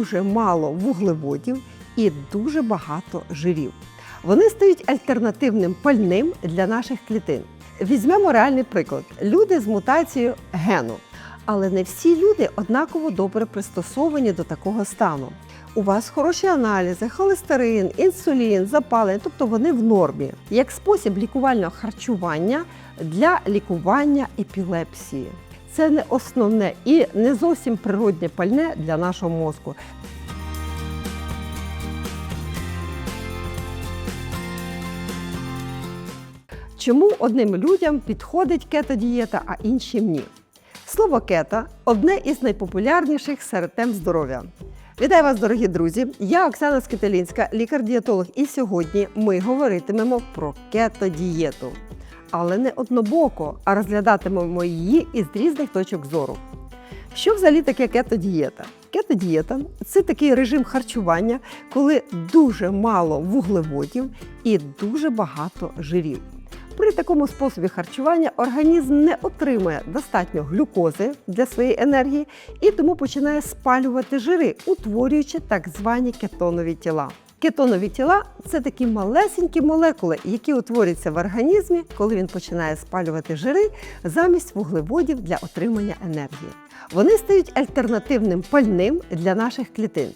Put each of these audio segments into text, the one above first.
дуже мало вуглеводів і дуже багато жирів. Вони стають альтернативним пальним для наших клітин. Візьмемо реальний приклад: люди з мутацією гену. Але не всі люди однаково добре пристосовані до такого стану. У вас хороші аналізи, холестерин, інсулін, запалення, тобто вони в нормі, як спосіб лікувального харчування для лікування епілепсії. Це не основне і не зовсім природне пальне для нашого мозку. Чому одним людям підходить кето-дієта, а іншим ні? Слово кето одне із найпопулярніших серед тем здоров'я. Вітаю вас, дорогі друзі! Я Оксана Скиталінська, лікар-дієтолог, і сьогодні ми говоритимемо про кето-дієту. Але не однобоко, а розглядатимемо її із різних точок зору. Що взагалі таке кето-дієта? Кето-дієта – це такий режим харчування, коли дуже мало вуглеводів і дуже багато жирів. При такому способі харчування організм не отримує достатньо глюкози для своєї енергії і тому починає спалювати жири, утворюючи так звані кетонові тіла. Кетонові тіла це такі малесенькі молекули, які утворюються в організмі, коли він починає спалювати жири замість вуглеводів для отримання енергії. Вони стають альтернативним пальним для наших клітин.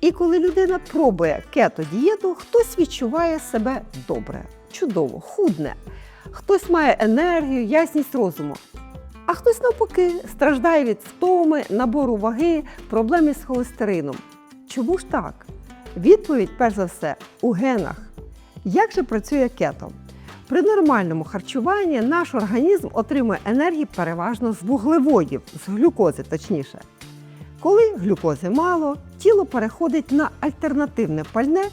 І коли людина пробує кето-дієту, хтось відчуває себе добре, чудово, худне. Хтось має енергію, ясність розуму. А хтось навпаки страждає від втоми, набору ваги, проблем із холестерином. Чому ж так? Відповідь, перш за все, у генах. Як же працює кето? При нормальному харчуванні наш організм отримує енергію переважно з вуглеводів, з глюкози точніше. Коли глюкози мало, тіло переходить на альтернативне пальне,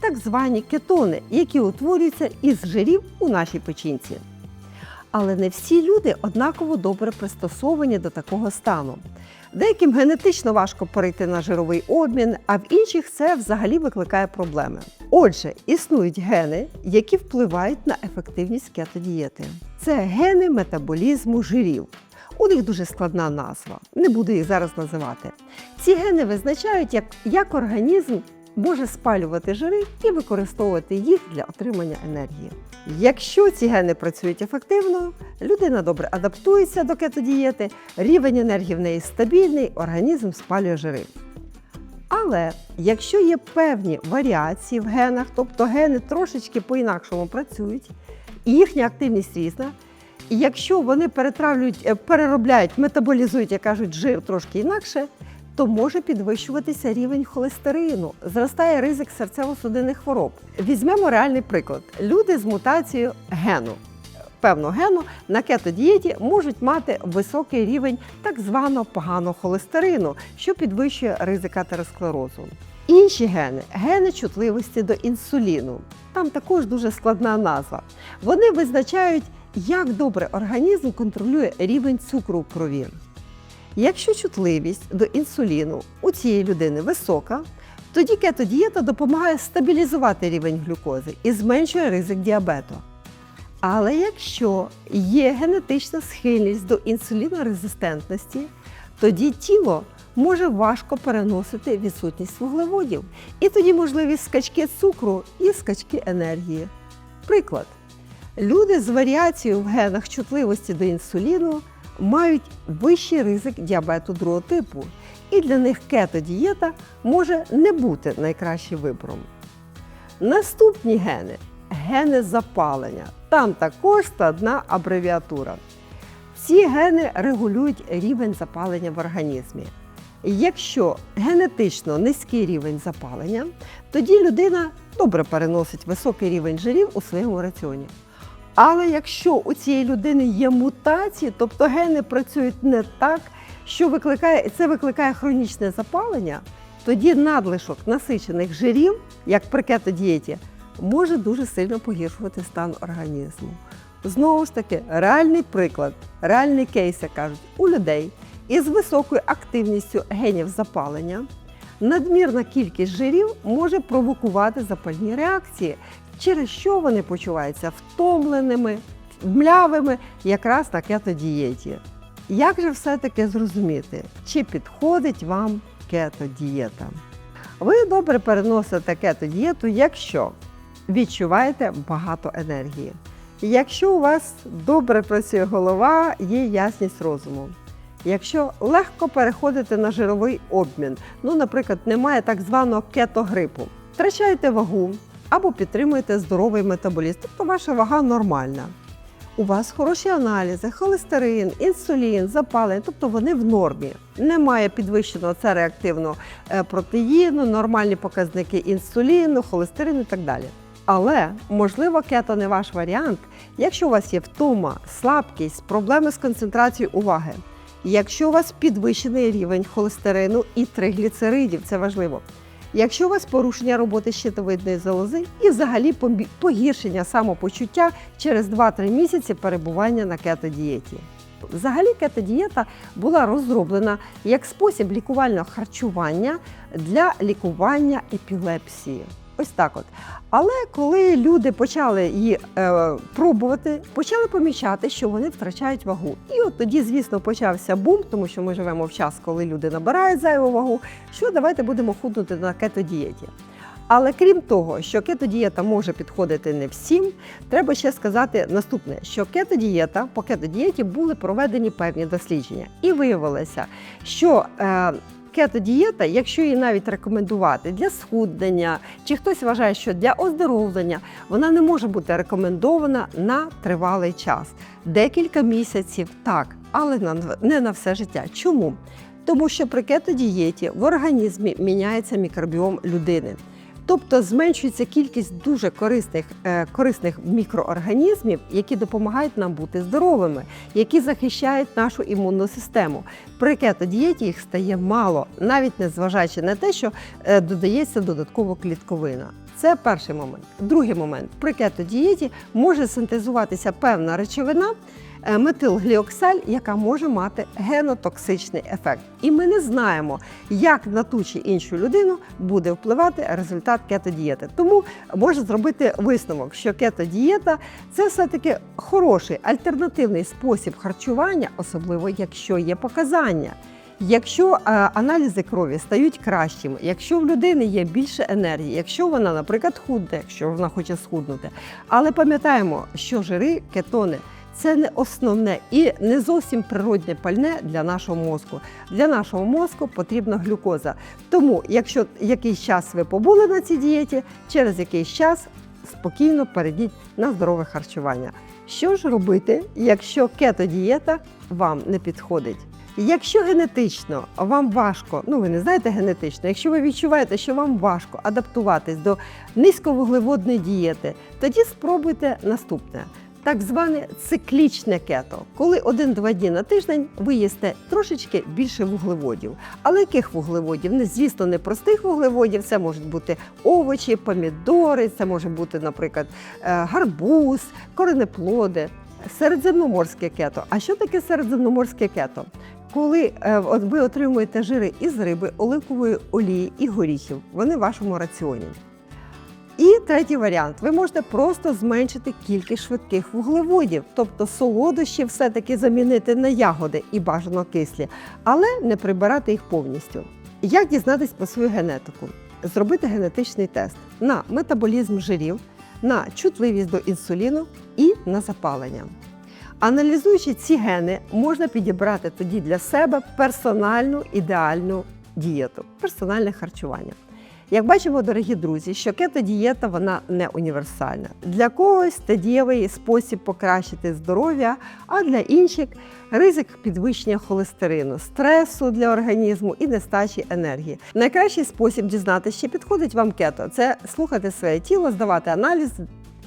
так звані кетони, які утворюються із жирів у нашій печінці. Але не всі люди однаково добре пристосовані до такого стану. Деяким генетично важко перейти на жировий обмін, а в інших це взагалі викликає проблеми. Отже, існують гени, які впливають на ефективність кетодієти. Це гени метаболізму жирів. У них дуже складна назва, не буду їх зараз називати. Ці гени визначають, як, як організм може спалювати жири і використовувати їх для отримання енергії. Якщо ці гени працюють ефективно, людина добре адаптується до кетодієти, рівень енергії в неї стабільний, організм спалює жири. Але якщо є певні варіації в генах, тобто гени трошечки по-інакшому працюють, і їхня активність різна, і якщо вони перетравлюють, е, переробляють, метаболізують, як кажуть, жир трошки інакше, то може підвищуватися рівень холестерину, зростає ризик серцево-судинних хвороб. Візьмемо реальний приклад: люди з мутацією гену. Певного гену на кетодієті можуть мати високий рівень так званого поганого холестерину, що підвищує ризик атеросклерозу. Інші гени гени чутливості до інсуліну. Там також дуже складна назва. Вони визначають, як добре організм контролює рівень цукру в крові. Якщо чутливість до інсуліну у цієї людини висока, тоді кетодієта допомагає стабілізувати рівень глюкози і зменшує ризик діабету. Але якщо є генетична схильність до інсулінорезистентності, тоді тіло може важко переносити відсутність вуглеводів, і тоді можливі скачки цукру і скачки енергії. Приклад: люди з варіацією в генах чутливості до інсуліну мають вищий ризик діабету другого типу, і для них кетодієта може не бути найкращим вибором. Наступні гени гени запалення. Там також складна абревіатура. Ці гени регулюють рівень запалення в організмі. Якщо генетично низький рівень запалення, тоді людина добре переносить високий рівень жирів у своєму раціоні. Але якщо у цієї людини є мутації, тобто гени працюють не так, що викликає, це викликає хронічне запалення, тоді надлишок насичених жирів, як при кетодієті, може дуже сильно погіршувати стан організму. Знову ж таки, реальний приклад, реальний кейс, як кажуть, у людей із високою активністю генів запалення надмірна кількість жирів може провокувати запальні реакції, через що вони почуваються втомленими, млявими якраз на кетодієті. Як же все-таки зрозуміти, чи підходить вам кето-дієта. Ви добре переносите кето-дієту, якщо відчуваєте багато енергії. Якщо у вас добре працює голова, є ясність розуму. Якщо легко переходите на жировий обмін, ну, наприклад, немає так званого кетогрипу, втрачаєте вагу або підтримуєте здоровий метаболізм, тобто ваша вага нормальна. У вас хороші аналізи, холестерин, інсулін, запалення, тобто вони в нормі. Немає підвищеного це реактивного е, протеїну, нормальні показники інсуліну, холестерину і так далі. Але можливо, кето не ваш варіант, якщо у вас є втома, слабкість, проблеми з концентрацією уваги. Якщо у вас підвищений рівень холестерину і тригліцеридів, це важливо. Якщо у вас порушення роботи щитовидної залози і взагалі погіршення самопочуття через 2-3 місяці перебування на кетодієті. Взагалі кетодієта була розроблена як спосіб лікувального харчування для лікування епілепсії. Ось так от. Але коли люди почали її е, пробувати, почали помічати, що вони втрачають вагу. І от тоді, звісно, почався бум, тому що ми живемо в час, коли люди набирають зайву вагу. Що давайте будемо худнути на кетодієті. Але крім того, що кетодієта може підходити не всім, треба ще сказати наступне: що кетодієта по кетодієті були проведені певні дослідження, і виявилося, що е, кетодієта, якщо її навіть рекомендувати для схуднення, чи хтось вважає, що для оздоровлення, вона не може бути рекомендована на тривалий час. Декілька місяців так, але не на все життя. Чому? Тому що при кетодієті в організмі міняється мікробіом людини. Тобто зменшується кількість дуже корисних, е, корисних мікроорганізмів, які допомагають нам бути здоровими, які захищають нашу імунну систему. При кетодієті їх стає мало, навіть незважаючи на те, що е, додається додатково клітковина. Це перший момент. Другий момент при кетодієті може синтезуватися певна речовина, метилгліоксаль, яка може мати генотоксичний ефект. І ми не знаємо, як на ту чи іншу людину буде впливати результат кетодієти. Тому можна зробити висновок, що кетодієта це все-таки хороший альтернативний спосіб харчування, особливо якщо є показання. Якщо е, аналізи крові стають кращими, якщо в людини є більше енергії, якщо вона, наприклад, худне, якщо вона хоче схуднути. Але пам'ятаємо, що жири, кетони це не основне і не зовсім природне пальне для нашого мозку. Для нашого мозку потрібна глюкоза. Тому, якщо якийсь час ви побули на цій дієті, через якийсь час спокійно перейдіть на здорове харчування. Що ж робити, якщо кетодієта вам не підходить? Якщо генетично вам важко, ну ви не знаєте генетично, якщо ви відчуваєте, що вам важко адаптуватись до низьковуглеводної дієти, тоді спробуйте наступне. Так зване циклічне кето, коли один-два дні на тиждень ви їсте трошечки більше вуглеводів. Але яких вуглеводів? Не звісно, не простих вуглеводів. Це можуть бути овочі, помідори, це може бути, наприклад, е, гарбуз, коренеплоди, середземноморське кето. А що таке середземноморське кето? Коли е, ви отримуєте жири із риби, оливкової олії і горіхів, вони в вашому раціоні. Третій варіант: ви можете просто зменшити кількість швидких вуглеводів, тобто солодощі все-таки замінити на ягоди і бажано кислі, але не прибирати їх повністю. Як дізнатись про свою генетику? Зробити генетичний тест на метаболізм жирів, на чутливість до інсуліну і на запалення. Аналізуючи ці гени, можна підібрати тоді для себе персональну ідеальну дієту, персональне харчування. Як бачимо, дорогі друзі, що кетодієта вона не універсальна. Для когось це дієвий спосіб покращити здоров'я, а для інших ризик підвищення холестерину, стресу для організму і нестачі енергії. Найкращий спосіб дізнатися, чи підходить вам кето, це слухати своє тіло, здавати аналіз.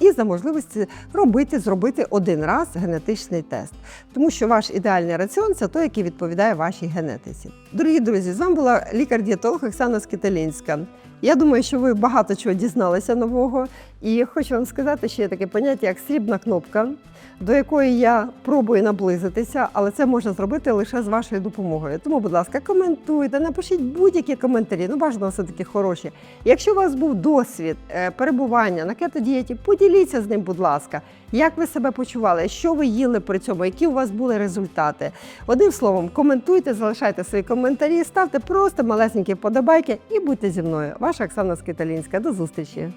І за можливості робити, зробити один раз генетичний тест, тому що ваш ідеальний раціон це той, який відповідає вашій генетиці. Дорогі друзі, з вами була лікар-дієтолог Оксана Скиталінська. Я думаю, що ви багато чого дізналися нового, і хочу вам сказати, що є таке поняття, як срібна кнопка, до якої я пробую наблизитися, але це можна зробити лише з вашою допомогою. Тому, будь ласка, коментуйте, напишіть будь-які коментарі. Ну, бажано все таки хороші. Якщо у вас був досвід е, перебування на кетодієті, поділіться з ним, будь ласка. Як ви себе почували? Що ви їли при цьому? Які у вас були результати? Одним словом, коментуйте, залишайте свої коментарі, ставте просто малесенькі вподобайки і будьте зі мною. Ваша Оксана Скиталінська. До зустрічі!